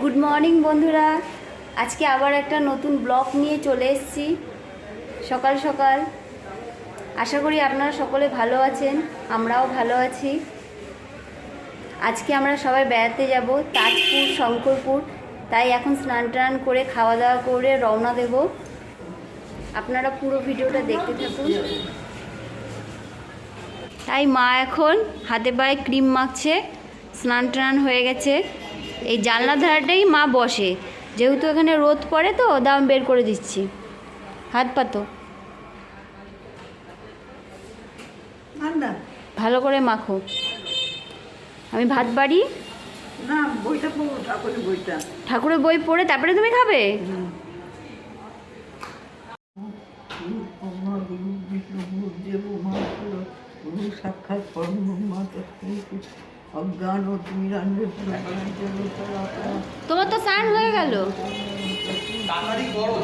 Good morning বন্ধুরা। আজকে আবার একটা নতুন ব্লগ নিয়ে চলে এসেছি। সকাল সকাল। আশা করি আপনারা সকলে ভালো আছেন, আমরাও ভালো আছি। আজকে আমরা সবাই বেড়াতে যাব, তাজপুর, শঙ্করপুর। তাই এখন স্নান টান করে খাওয়া দাওয়া করে রওনা দেব। আপনারা পুরো ভিডিওটা দেখতে থাকুন। তাই মা এখন হাতে পায়ে ক্রিম মাখছে, স্নান টান হয়ে গেছে। এই জানলা ধারাটাই মা বসে। যেহেতু এখানে রোদ পড়ে তো দাম বের করে দিচ্ছি। হাত পাতো ভালো করে মাখো। আমি ভাত বাড়ি? ঠাকুরের বই পড়ে তারপরে তুমি খাবে? সাক্ষাৎ অজ্ঞান ও তোমার তো স্নান হয়ে গেল।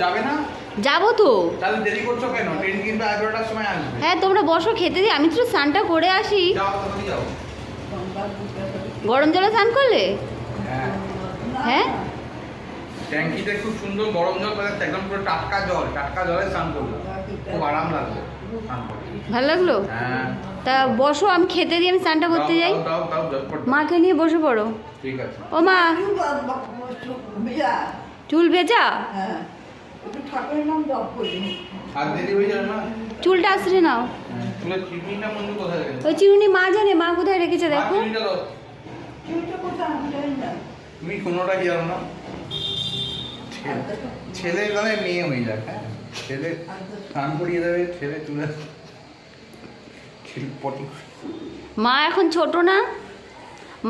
যাবে না? যাব তো। তাহলে দেরি করছ কেন? ট্রেন কিন্তু এগারোটার সময় আসবে। হ্যাঁ তোমরা বসো খেতে দিই আমি তো স্নানটা করে আসি। যাও তাড়াতাড়ি যাও। গরম জলে স্নান করলে? হ্যাঁ। হ্যাঁ? ট্যাঙ্কিতে খুব সুন্দর গরম জল একদম পুরো টাটকা জল টাটকা জলে স্নান করব খুব আরাম করতে ভালো লাগল? হ্যাঁ। তা বসো আমি খেতে দিই আমি স্নানটা করতে যাই। মাকে নিয়ে বসে পড়ো। ও মা। চুল ভেজা? হ্যাঁ। হয়ে চুলটা আশ্রে নাও। রেখেছো? ওই চিরুনি মা জানে মা কোথায় রেখেছে দেখো। তুমি কোনোটা কি জানো না ছেলে মেয়ে হয়ে যাক হ্যাঁ। ছেলে স্নান করিয়ে দেবে ছেলে চুলে মা এখন ছোট না?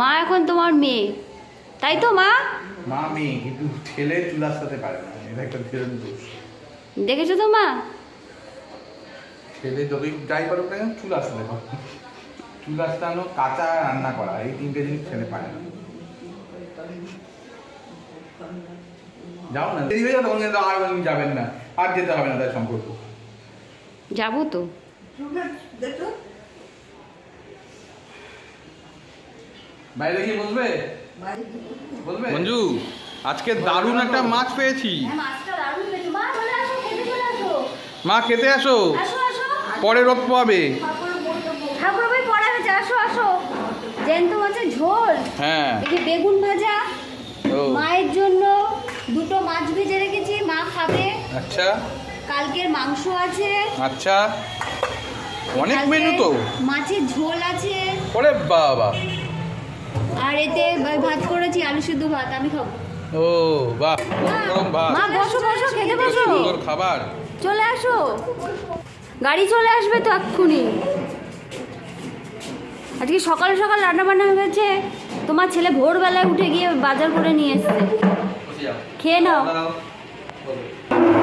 মা এখন তোমার মেয়ে। তাই তো মা? মা মেয়ে কিন্তু ছেলে চুলার সাথে পারে না এটা একটা ধীরে দোষ। দেখেছ তো মা? ছেলে যতই যাই পারুক না সাথে পারে চুলার স্থানো কাঁচা রান্না করা এই তিনটে জিনিস ছেলে পারে না। যাও না দেরি হয়ে যাবে তখন কিন্তু আর যাবেন না। আর যেতে হবে না তার সম্পর্ক। যাব তো। বাইরে গিয়ে বসবে? মঞ্জু আজকে দারুণ একটা মাছ পেয়েছি। মা খেতে আসো। পরে রোদ পাবে। ঠাকুর ভাই আসো আসো। জ্যান্ত মাছের ঝোল। হ্যাঁ। বেগুন ভাজা মায়ের জন্য দুটো মাছ ভেজে রেখেছি মা খাবে আচ্ছা। কালকের মাংস আছে। আচ্ছা। অনেক মেনু তো। মাছের ঝোল আছে। ওরে বাবা। আর এতে ভাত করেছি আলু সিদ্ধ ভাত আমি খাব। ও বাহ। গরম ভাত। মা বসো বসো খেতে বসো। সুন্দর খাবার। চলে আসো। গাড়ি চলে আসবে তো এক্ষুনি। আজকে সকাল সকাল রান্না বান্না হয়েছে। তোমার ছেলে ভোরবেলায় উঠে গিয়ে বাজার করে নিয়ে এসছে। খেয়ে নাও বা- মায়ের জন্য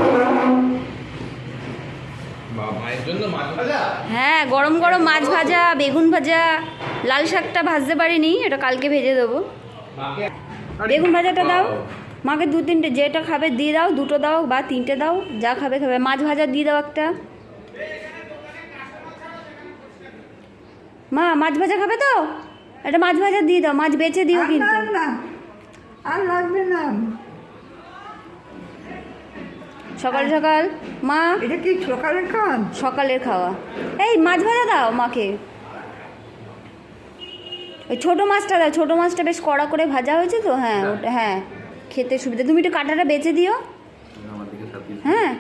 মাছ ভাজা হ্যাঁ গরম গরম মাছ ভাজা বেগুন ভাজা লাল শাকটা ভাজতে পারিনি এটা কালকে ভেজে দেবো। বেগুন ভাজাটা দাও। মাকে দু তিনটে যেটা খাবে দিয়ে দাও দুটো দাও বা তিনটে দাও যা খাবে খাবে। মাছ ভাজা দিয়ে দাও একটা। মা মাছ ভাজা খাবে তো? একটা মাছ ভাজা দিয়ে দাও মাছ বেচে দিও কিন্তু। আর লাগবে না সকাল সকাল। মা এটা কি সকালে খান সকালের খাওয়া। এই মাছ ভাজা দাও মাকে। ওই ছোটো মাছটা দাও ছোটো মাছটা বেশ কড়া করে ভাজা হয়েছে তো হ্যাঁ ওটা হ্যাঁ খেতে সুবিধা। তুমি একটু কাঁটাটা বেচে দিও। হ্যাঁ।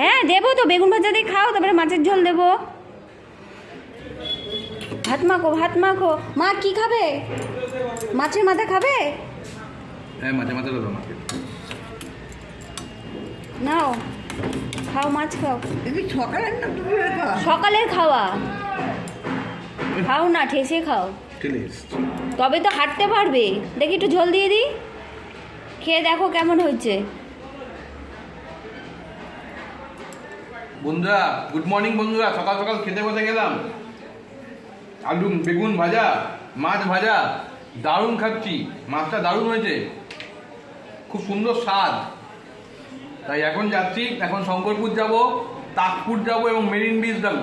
হ্যাঁ দেবো তো বেগুন ভাজা দিয়ে খাও তারপরে মাছের ঝোল দেবো। ভাত মাখো ভাত মাখো। মা কি খাবে? মাছের মাথা খাবে? হ্যাঁ মাঝে মাঝে দাও মাকে নাও খাও মাছ খাও। সকালের না সকালের খাওয়া। খাও না ঠেসে খাও। তবে তো হাঁটতে পারবে। দেখি একটু ঝোল দিয়ে দিই। খেয়ে দেখো কেমন হয়েছে। বন্ধুরা গুড মর্নিং বন্ধুরা। সকাল সকাল খেতে বসে গেলাম। আলু বেগুন ভাজা মাছ ভাজা দারুণ খাচ্ছি। মাছটা দারুণ হয়েছে। খুব সুন্দর স্বাদ। তাই এখন যাচ্ছি এখন শঙ্করপুর যাব তাজপুর যাব এবং মেরিন বিচ যাব।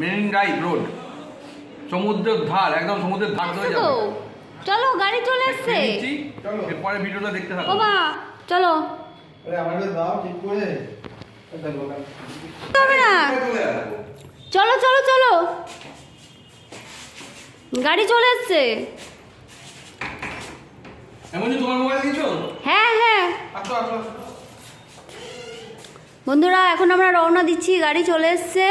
Marine drive road. সমুদ্রের ধার একদম সমুদ্রের ধার ধরে তো যাবে চলো গাড়ি চলে এসছে। এরপরে ভিডিওটা দেখতে থাকো। মা চলো। আমাকে দাও ঠিক করে। চলো চলো চলো। গাড়ি চলে এসছে। এমন তোমার মোবাইল দিয়েছ হ্যাঁ হ্যাঁ। আসো আসো আসো। বন্ধুরা এখন আমরা রওনা দিচ্ছি গাড়ি চলে এসছে।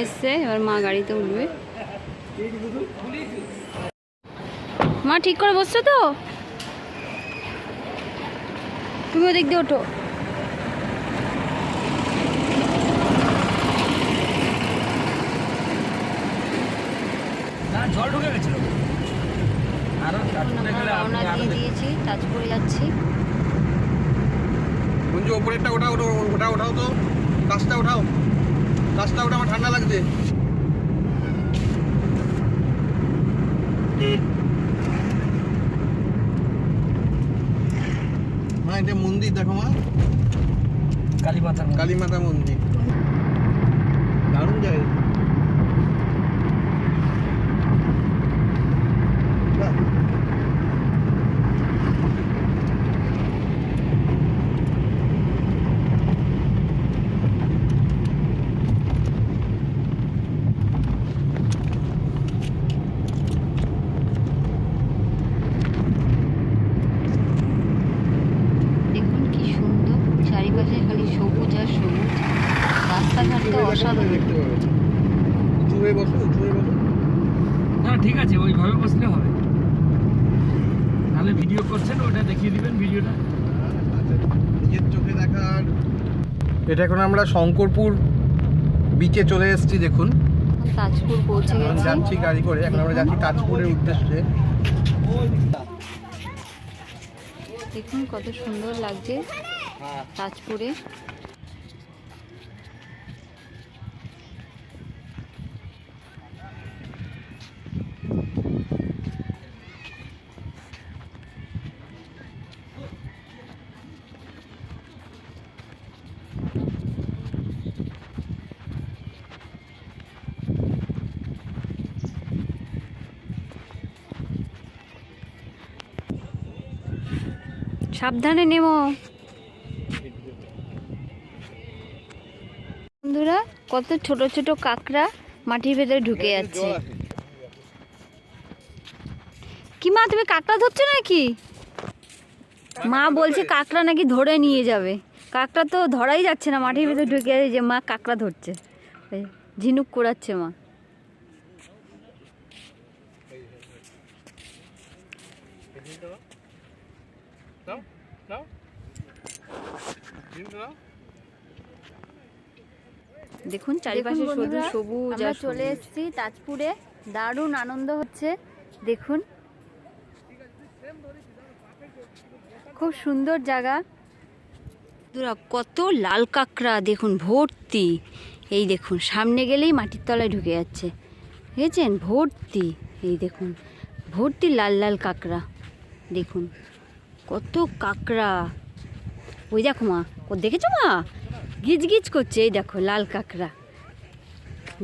এসছে এবার মা গাড়িতে উঠবে। মা ঠিক করে বসছো তো? তুমি ওদিক দিয়ে ওঠো। জল ঢুকে গেছিল আরও রওনা দিয়ে দিয়েছি তাজপুরে যাচ্ছি। ওপরেরটা ওঠা ওঠা ওটা ওঠাও তো। কাজটা ওঠাও। কাজটা ওঠা আমার ঠান্ডা লাগছে। মা এটা মন্দির দেখো মা। কালী মাতা কালী মাতা মন্দির। দারুণ জায়গা বাহ। দেখুন কি সুন্দর চারিপাশে খালি সবুজ আর সবুজ রাস্তাঘাট তো অসাধারণ দেখতে পাবে উঁচু হয়ে বসো উঁচু হয়ে বসো না ঠিক আছে ওইভাবে বসলে হবে তাহলে ভিডিও করছেন ওটা দেখিয়ে দিবেন ভিডিওটা। নিজের চোখে দেখার এটা এখন আমরা শঙ্করপুর বিচে চলে এসেছি দেখুন। তাজপুর পৌঁছে গেছি। যাচ্ছি গাড়ি করে এখন আমরা যাচ্ছি তাজপুরের উদ্দেশ্যে। দেখুন কত সুন্দর লাগছে তাজপুরে। সাবধানে নেমো। বন্ধুরা কত ছোট ছোট কাকড়া মাটির ভেতরে ঢুকে যাচ্ছে। কি মা তুমি কাকড়া ধরছো নাকি? মা বলছে কাকড়া নাকি ধরে নিয়ে যাবে। কাকড়া তো ধরাই যাচ্ছে না মাটির ভেতরে ঢুকে যাচ্ছে যে মা কাকড়া ধরছে। ঝিনুক কুড়াচ্ছে মা। দেখুন চারিপাশে শুধু সবুজ আমরা চলে এসেছি তাজপুরে। দারুণ আনন্দ হচ্ছে দেখুন। খুব সুন্দর জায়গা। কত লাল কাঁকড়া দেখুন ভর্তি। এই দেখুন সামনে গেলেই মাটির তলায় ঢুকে যাচ্ছে। দেখেছেন ভর্তি। এই দেখুন ভর্তি লাল লাল কাঁকড়া। দেখুন কত কাঁকড়া। ওই দেখো মা ও দেখেছ মা? গিজ গিজ করছে এই দেখো লাল কাঁকড়া।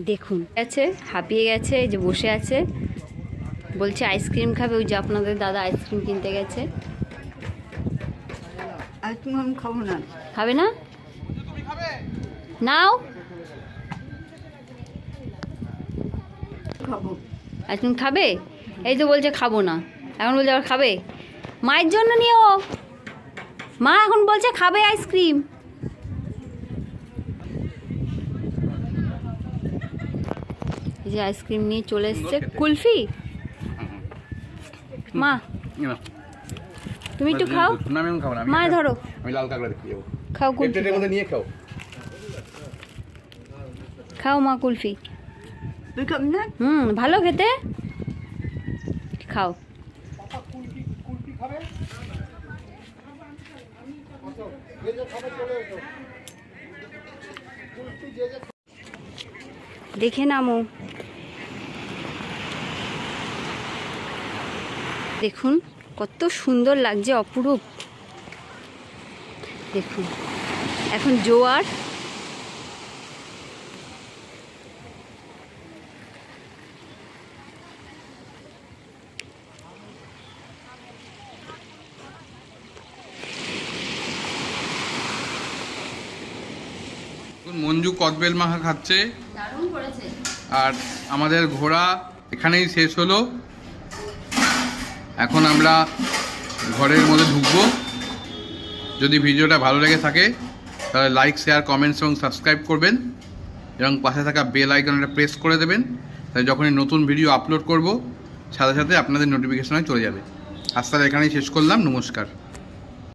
দেখুন। আছে হাঁপিয়ে গেছে এই যে বসে আছে। বলছে আইসক্রিম খাবে ওই যে আপনাদের দাদা আইসক্রিম কিনতে গেছে। আইসক্রিম আমি খাব না। খাবে না? নাও। খাব। আইসক্রিম খাবে? এই তো বলছে খাব না। এখন বলছে আবার খাবে? মায়ের জন্য নিও মা এখন বলছে খাবে আইসক্রিম। এই যে আইসক্রিম নিয়ে চলে এসছে। কুলফি? মা। তুমি একটু খাও। মায় ধরো। আমি লাল কাঁকড়া দেখতে যাব খাও এই কুলফি। প্লেটের মধ্যে নিয়ে খাও। খাও মা কুলফি। তুই খাবি? দেখে নামো। দেখুন কত সুন্দর লাগছে অপরূপ। দেখুন এখন জোয়ার। মঞ্জু কদবেল মাখা খাচ্ছে। আর আমাদের ঘোরা এখানেই শেষ হলো। এখন আমরা ঘরের মধ্যে ঢুকবো। যদি ভিডিওটা ভালো লেগে থাকে তাহলে লাইক শেয়ার কমেন্টস এবং সাবস্ক্রাইব করবেন। এবং পাশে থাকা বেল আইকনটা প্রেস করে দেবেন। তাহলে যখনই নতুন ভিডিও আপলোড করব সাথে সাথে আপনাদের নোটিফিকেশনে চলে যাবে। আজ তাহলে এখানেই শেষ করলাম। নমস্কার।